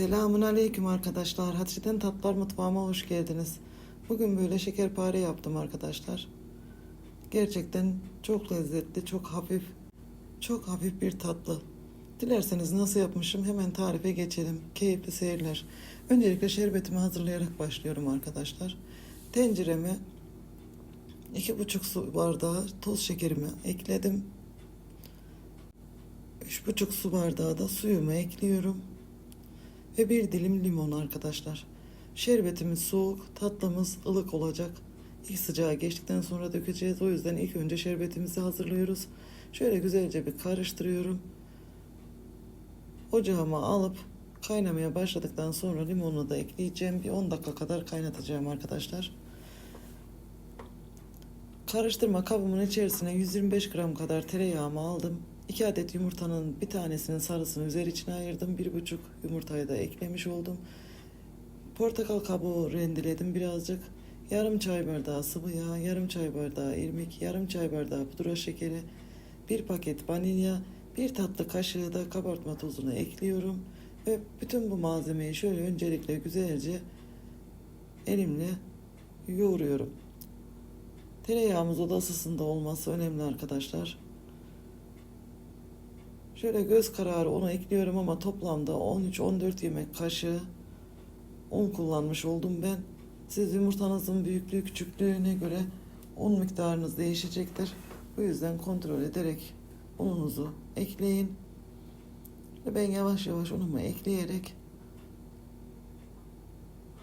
Selamun Aleyküm arkadaşlar. Hatice'den Tatlar Mutfağıma hoş geldiniz. Bugün böyle şekerpare yaptım arkadaşlar. Gerçekten çok lezzetli, çok hafif, çok hafif bir tatlı. Dilerseniz nasıl yapmışım hemen tarife geçelim. Keyifli seyirler. Öncelikle şerbetimi hazırlayarak başlıyorum arkadaşlar. Tencereme iki buçuk su bardağı toz şekerimi ekledim. Üç buçuk su bardağı da suyumu ekliyorum ve bir dilim limon arkadaşlar. Şerbetimiz soğuk, tatlımız ılık olacak. İlk sıcağı geçtikten sonra dökeceğiz. O yüzden ilk önce şerbetimizi hazırlıyoruz. Şöyle güzelce bir karıştırıyorum. Ocağıma alıp kaynamaya başladıktan sonra limonu da ekleyeceğim. Bir 10 dakika kadar kaynatacağım arkadaşlar. Karıştırma kabımın içerisine 125 gram kadar tereyağımı aldım. 2 adet yumurtanın bir tanesinin sarısını üzeri içine ayırdım. 1,5 yumurtayı da eklemiş oldum. Portakal kabuğu rendeledim birazcık. Yarım çay bardağı sıvı yağ, yarım çay bardağı irmik, yarım çay bardağı pudra şekeri, bir paket vanilya, bir tatlı kaşığı da kabartma tozunu ekliyorum. Ve bütün bu malzemeyi şöyle öncelikle güzelce elimle yoğuruyorum. Tereyağımız oda ısısında olması önemli arkadaşlar. Şöyle göz kararı onu ekliyorum ama toplamda 13-14 yemek kaşığı un kullanmış oldum ben. Siz yumurtanızın büyüklüğü küçüklüğüne göre un miktarınız değişecektir. Bu yüzden kontrol ederek ununuzu ekleyin. Ben yavaş yavaş unumu ekleyerek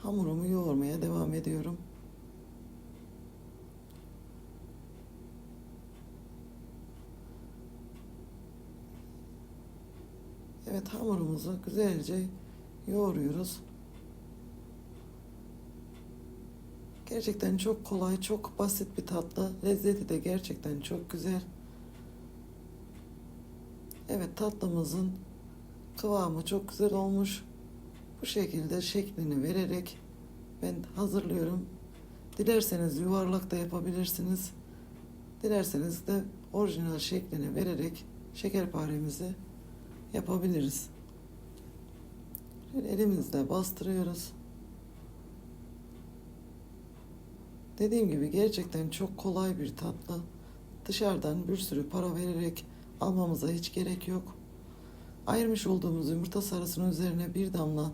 hamurumu yoğurmaya devam ediyorum. Evet hamurumuzu güzelce yoğuruyoruz. Gerçekten çok kolay, çok basit bir tatlı. Lezzeti de gerçekten çok güzel. Evet tatlımızın kıvamı çok güzel olmuş. Bu şekilde şeklini vererek ben hazırlıyorum. Dilerseniz yuvarlak da yapabilirsiniz. Dilerseniz de orijinal şeklini vererek şekerparemizi yapabiliriz. Şöyle elimizle bastırıyoruz. Dediğim gibi gerçekten çok kolay bir tatlı. Dışarıdan bir sürü para vererek almamıza hiç gerek yok. Ayırmış olduğumuz yumurta sarısının üzerine bir damla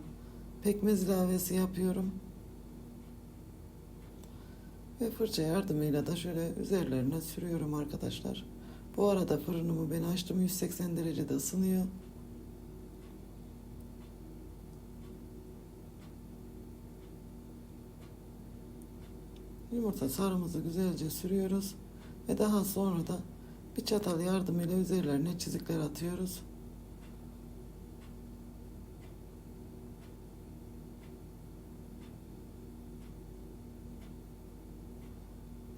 pekmez ilavesi yapıyorum. Ve fırça yardımıyla da şöyle üzerlerine sürüyorum arkadaşlar. Bu arada fırınımı ben açtım 180 derecede ısınıyor. Yumurta sarımızı güzelce sürüyoruz ve daha sonra da bir çatal yardımıyla üzerlerine çizikler atıyoruz.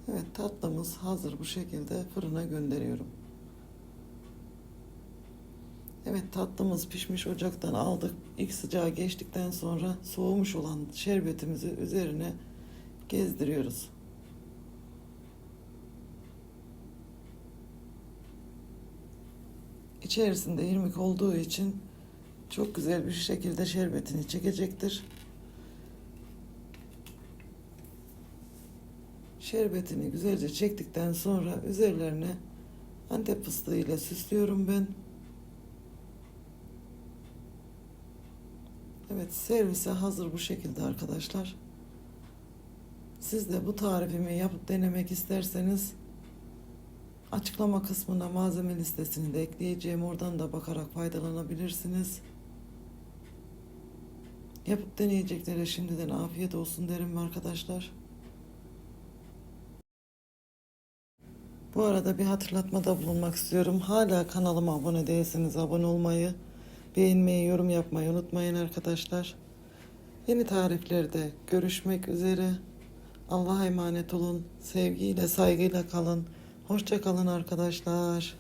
Evet tatlımız hazır bu şekilde fırına gönderiyorum. Evet tatlımız pişmiş ocaktan aldık. İlk sıcağı geçtikten sonra soğumuş olan şerbetimizi üzerine gezdiriyoruz. İçerisinde irmik olduğu için çok güzel bir şekilde şerbetini çekecektir. Şerbetini güzelce çektikten sonra üzerlerine antep fıstığı ile süslüyorum ben. Evet servise hazır bu şekilde arkadaşlar. Siz de bu tarifimi yapıp denemek isterseniz açıklama kısmına malzeme listesini de ekleyeceğim. Oradan da bakarak faydalanabilirsiniz. Yapıp deneyeceklere şimdiden afiyet olsun derim arkadaşlar. Bu arada bir hatırlatmada bulunmak istiyorum. Hala kanalıma abone değilseniz abone olmayı, beğenmeyi, yorum yapmayı unutmayın arkadaşlar. Yeni tariflerde görüşmek üzere. Allah'a emanet olun. Sevgiyle, saygıyla kalın. Hoşça kalın arkadaşlar.